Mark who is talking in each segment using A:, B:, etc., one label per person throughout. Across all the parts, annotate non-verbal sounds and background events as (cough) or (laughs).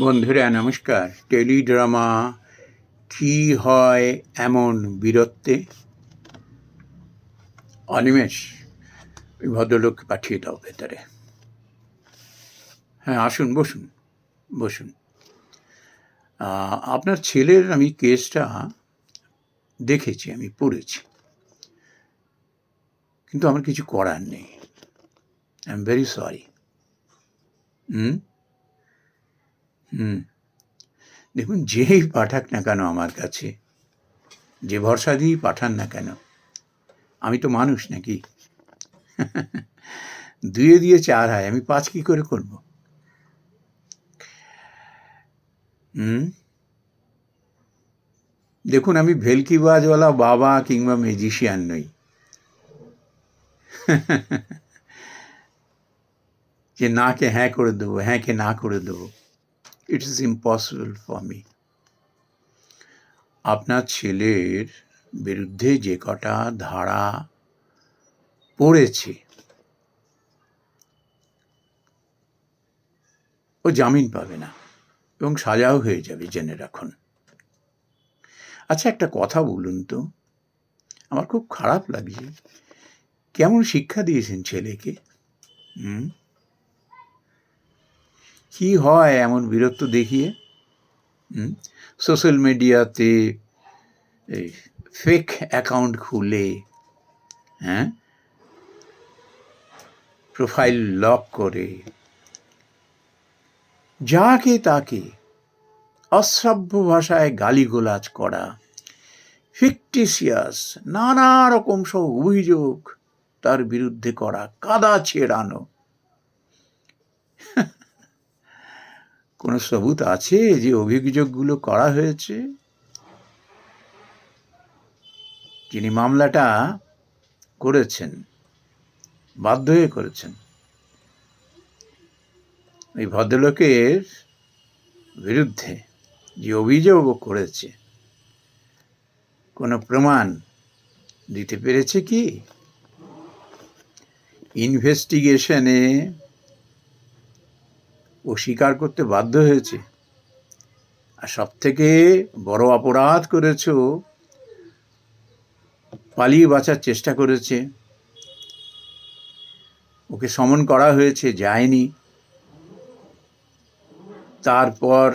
A: বন্ধুরা, নমস্কার। টেলিড্রামা কি হয় এমন বীরত্বে? অনিমেষ, ওই ভদ্রলোককে পাঠিয়ে দাও ভেতরে। হ্যাঁ আসুন, বসুন বসুন। আপনার ছেলের আমি কেসটা দেখেছি, আমি পড়েছি। কিন্তু আমার কিছু করার নেই। I am very sorry. হুম? হুম। দেখুন, যেই পাঠাক না কেন আমার কাছে, যে ভরসা দিয়েই পাঠান না কেন, আমি তো মানুষ নাকি? দুয়ে দিয়ে চার হয়, আমি পাঁচ কি করে করব? হুম? দেখুন, আমি ভেলকিবাজওয়ালা বাবা কিংবা ম্যাজিশিয়ান নই। যে নাকে হ্যাঁ করে দেবো, হ্যাঁকে না করে দেবো। It is impossible for me আপনার ছেলের বিরুদ্ধে যে কটা ধারা পড়েছে, ও জামিন পাবে না এবং সাজাও হয়ে যাবে জেনে রাখুন। আচ্ছা একটা কথা বলুন তো। আমার খুব খারাপ লাগছে। কেমন শিক্ষা দিয়েছেন ছেলেকে? হুম? কি হয় এমন বীরত্ব দেখিয়ে? সোশ্যাল মিডিয়াতে ফেক অ্যাকাউন্ট খুলে হ্যাঁ? প্রোফাইল লক করে। যাকে তাকে অশ্রাব্য ভাষায় গালিগোলাজ করা ফিকটিসিয়াস নানা রকম সব অভিযোগ তার বিরুদ্ধে করা, কাদা ছেড়ানো। কোনো সবুত আছে যে অভিযোগগুলো করা হয়েছে? যিনি মামলাটা করেছেন, বাধ্য হয়ে করেছেন। এই ভদ্রলোকের বিরুদ্ধে যে অভিযোগ করেছে, কোনো প্রমাণ দিতে পেরেছে কি? ইনভেস্টিগেশনে ও স্বীকার করতে বাধ্য হয়েছে। আর সবথেকে বড় অপরাধ করেছ, পালিয়ে বাঁচার চেষ্টা করেছে। ওকে সমন করা হয়েছে, যায়নি। তারপর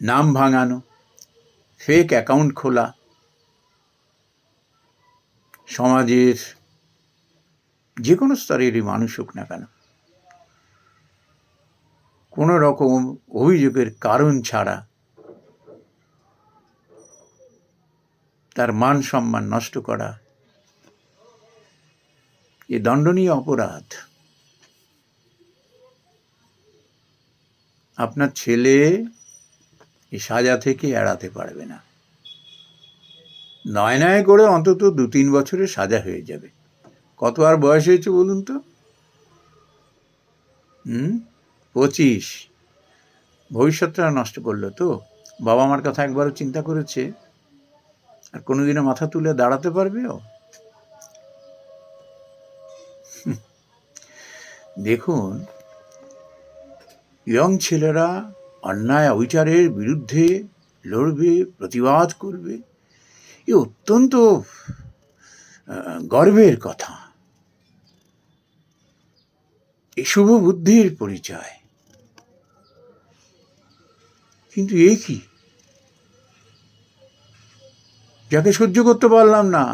A: নাম ভাঙানো ফেক অ্যাকাউন্ট খোলা, সমাজের যে কোনো স্তরেরই মানুষ হোক না কেন। কোনো রকম অভিযোগের কারণ ছাড়া তার মান সম্মান নষ্ট করা, এ দণ্ডনীয় অপরাধ। আপনার ছেলে এই সাজা থেকে এড়াতে পারবে না। নয় নয় করে অন্তত দু তিন বছরে সাজা হয়ে যাবে। কত আর বয়স হয়েছে বলুন তো? হুম? পঁচিশ। ভবিষ্যৎটা নষ্ট করল তো? বাবা মার কথা একবারও চিন্তা করেছে? আর কোনোদিনও মাথা তুলে দাঁড়াতে পারবে ও? দেখুন, ইয়ং ছেলেরা অন্যায় অবিচারের বিরুদ্ধে লড়বে, প্রতিবাদ করবে। এ অত্যন্ত গর্বের কথা। এ শুভ বুদ্ধির পরিচয়। কিন্তু এ কি? যাকে সহ্য করতে পারলাম না,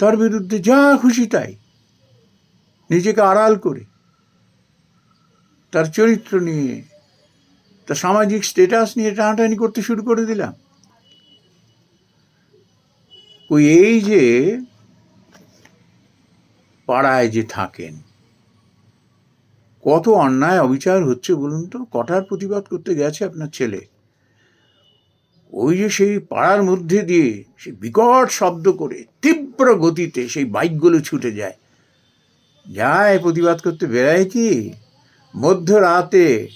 A: তার বিরুদ্ধে যা খুশি তাই। নিজেকে আড়াল করে, তার চরিত্র নিয়ে, তার সামাজিক স্টেটাস নিয়ে টানাটানি করতে শুরু করে দিলাম। ওই এই যে পাড়ায় যে থাকেন কত অন্যায় অবিচার হচ্ছে বলুন তো? কটার প্রতিবাদ করতে গেছে আপনার ছেলে? ওই যে সেই পাড়ার মধ্যে দিয়ে সে বিকট শব্দ করে তীব্র গতিতে সেই বাইকগুলো ছুটে যায়। যায় প্রতিবাদ করতে বেড়ায় কি? মধ্যরাতে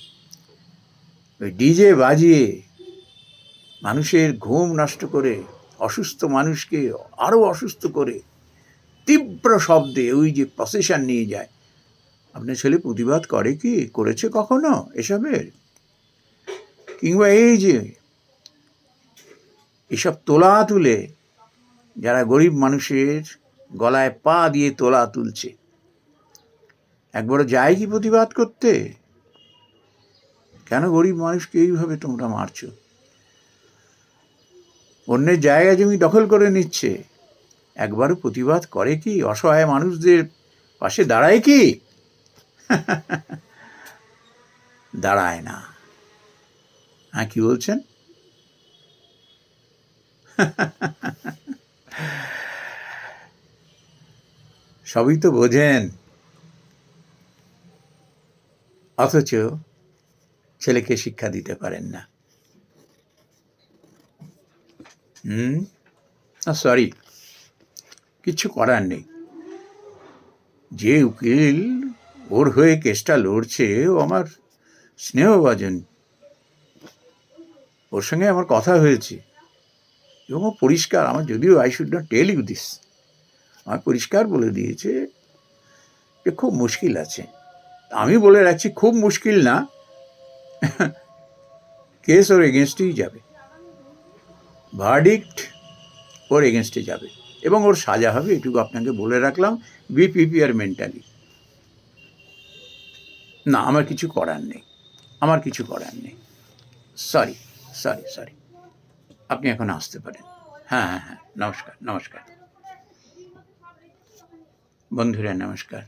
A: ওই ডিজে বাজিয়ে মানুষের ঘুম নষ্ট করে, অসুস্থ মানুষকে আরও অসুস্থ করে তীব্র শব্দে ওই যে প্রসেশন নিয়ে যায়। আপনার ছেলে প্রতিবাদ করে কি? করেছে কখনো এসবের? কিংবা এই যে এসব তোলা তুলে যারা গরিব মানুষের গলায় পা দিয়ে তোলা তুলছে একবার যায় কি প্রতিবাদ করতে? কেন গরিব মানুষকে এইভাবে তোমরা মারছো? অন্যের জায়গা জমি দখল করে নিচ্ছে, একবারও প্রতিবাদ করে কি? অসহায় মানুষদের পাশে দাঁড়ায় কি? (laughs) দাঁড়ায় না। হ্যাঁ কি বলছেন? (laughs) সবই তো বোঝেন। অথচ ছেলেকে শিক্ষা দিতে পারেন না। হুম? সরি কিচ্ছু করার নেই। যে উকিল ওর হয়ে কেসটা লড়ছে, ও আমার স্নেহভাজন ওর সঙ্গে আমার কথা হয়েছে। এবং ও পরিষ্কার, আমার যদিও I should not tell you this আমার পরিষ্কার বলে দিয়েছে যে খুব মুশকিল আছে। আমি বলে রাখছি, খুব মুশকিল না। কেস ওর এগেনস্টেই যাবে। ভার্ডিক্ট ওর এগেনস্টে যাবে। এবং ওর সাজা হবে, এটুকু আপনাকে বলে রাখলাম বি প্রিপেয়ার মেন্টালি না, আমার কিছু করার নেই। আমার কিছু করার নেই। সরি সরি সরি আপনি এখন আসতে পারেন। হ্যাঁ হ্যাঁ হ্যাঁ নমস্কার নমস্কার। বন্ধুরা, নমস্কার।